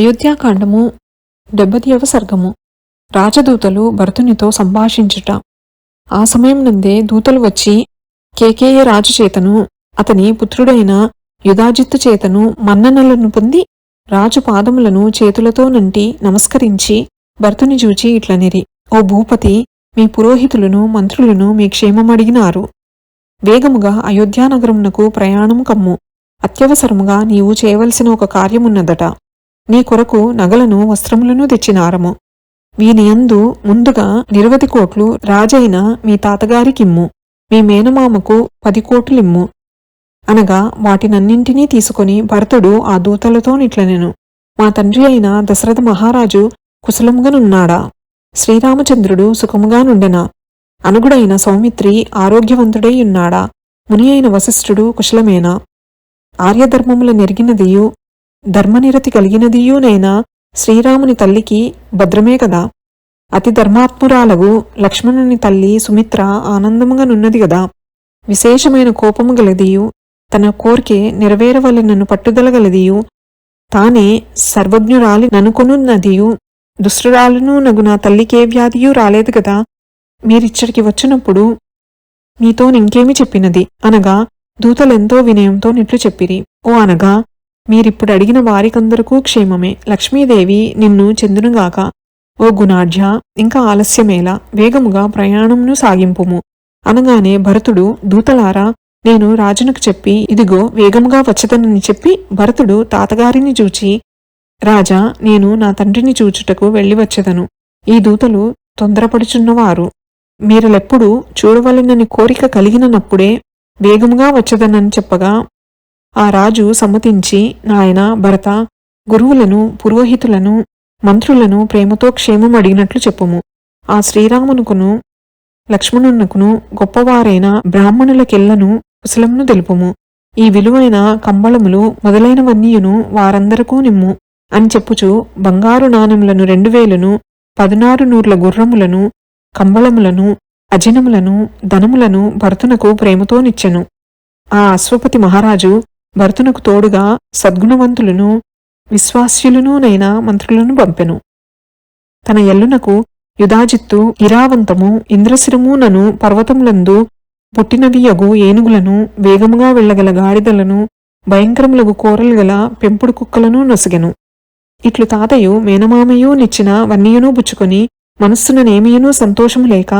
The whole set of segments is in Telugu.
అయోధ్యాకాండము డెబ్బదియవ సర్గము. రాజదూతలు భరతునితో సంభాషించుట. ఆ సమయం నందే దూతలు వచ్చి కేకేయ రాజు చేతను అతని పుత్రుడైన యుధాజిత్తు చేతను మన్ననలను పొంది రాజు పాదములను చేతులతో నంటి నమస్కరించి భర్తుని చూచి ఇట్లనిరి ఓ భూపతి మీ పురోహితులను మంత్రులను మీ క్షేమమడిగినారు. వేగముగా అయోధ్యానగరమునకు ప్రయాణము కమ్ము. అత్యవసరముగా నీవు చేయవలసిన ఒక కార్యమున్నదట. నీ కొరకు నగలను వస్త్రములను తెచ్చినారము. వీనియందు ముందుగా నిరవధి కోట్లు రాజైన మీ తాతగారికిమ్ము. మీ మేనమామకు పది కోట్లిమ్ము. అనగా వాటినన్నింటినీ తీసుకొని భరతుడు ఆ దూతలతో నిట్లనెను. మా తండ్రి అయిన దశరథ మహారాజు కుశలముగానున్నాడా? శ్రీరామచంద్రుడు సుఖముగానుండెనా? అనుగుడైన సౌమిత్రి ఆరోగ్యవంతుడై ఉన్నాడా ముని అయిన వశిష్ఠుడు కుశలమేనా? ఆర్యధర్మముల నెరిగినదియు ధర్మనిరతి కలిగినదియునైనా శ్రీరాముని తల్లికి భద్రమే కదా. అతి ధర్మాత్మురాలగు లక్ష్మణుని తల్లి సుమిత్ర ఆనందముగా నున్నది గదా విశేషమైన కోపము గలదియు తన కోరికే నన్ను పట్టుదల గలదియు తానే సర్వజ్ఞురాలి ననుకొనున్నదియు దుష్టురాలును నగు నా తల్లికే వ్యాధియు రాలేదు కదా. మీరిచ్చడికి వచ్చినప్పుడు మీతో ఇంకేమి చెప్పినది? అనగా దూతలెంతో వినయంతో నిట్లు చెప్పిరి. ఓ అనగా మీరిప్పుడు అడిగిన వారికందరకూ క్షేమమే. లక్ష్మీదేవి నిన్ను చెందునుగాక ఓ గుణాఢ్య ఇంకా ఆలస్యమేలా వేగముగా ప్రయాణమును సాగింపుము. అనగానే భరతుడు దూతలారా నేను రాజునకు చెప్పి ఇదిగో వేగముగా వచ్చదనని చెప్పి భరతుడు తాతగారిని చూచి రాజా నేను నా తండ్రిని చూచుటకు వెళ్ళి వచ్చెదను. ఈ దూతలు తొందరపడుచున్నవారు. మీరలెప్పుడూ చూడవలనని కోరిక కలిగినప్పుడే వేగముగా వచ్చదనని చెప్పగా ఆ రాజు సమ్మతించి నాయన భరత గురువులను పురోహితులను మంత్రులను ప్రేమతో క్షేమం అడిగినట్లు చెప్పుము. ఆ శ్రీరామునుకును లక్ష్మణునకును గొప్పవారైన బ్రాహ్మణులకెల్లను కుశలమును తెలుపుము. ఈ విలువైన కంబళములు మొదలైనవన్నీయును వారందరకూ నిమ్ము అని చెప్పుచు బంగారు నాణెములను రెండు వేలను పదునారు నూర్ల గుర్రములను కంబళములను అజినములను ధనములను భరతునకు ప్రేమతో నిచ్చెను. ఆ అశ్వపతి మహారాజు భరతునకు తోడుగా సద్గుణవంతులను విశ్వాస్యులునైన మంత్రులను పంపెను. తన ఎల్లునకు యుధాజిత్తు ఇరావంతము ఇంద్రశిరమునను పర్వతములందు పుట్టినవియగు ఏనుగులను వేగముగా వెళ్ళగల గాడిదలను భయంకరములగు కోరలు గల పెంపుడు కుక్కలను నొసగెను. ఇట్లు తాతయు మేనమామయు నిచ్చిన వన్నీయును బుచ్చుకొని మనస్సుననేమియును సంతోషము లేక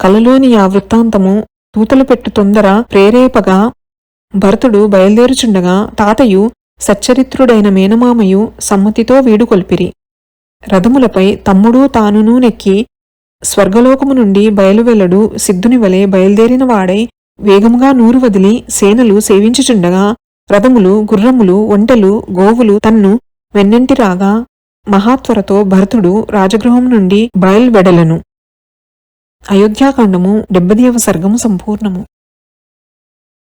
కలలోని ఆ వృత్తాంతము తూతలు పెట్టు తొందర ప్రేరేపగా భరతుడు బయలుదేరుచుండగా తాతయు సచ్చరిత్రుడైన మేనమామయు సమ్మతితో వీడుకొల్పిరి. రథములపై తమ్ముడు తానునూ నెక్కి స్వర్గలోకము నుండి బయలువెల్లడు సిద్ధుని వలె బయలుదేరిన వాడై వేగముగా నూరు వదిలి సేనలు సేవించుచుండగా రథములు గుర్రములు ఒంటెలు గోవులు తన్ను వెన్నెంటి రాగా మహాత్వరతో భరతుడు రాజగృహం నుండి బయల్వెడలను. అయోధ్యాకాండము డెబ్బదియవ సర్గము సంపూర్ణము.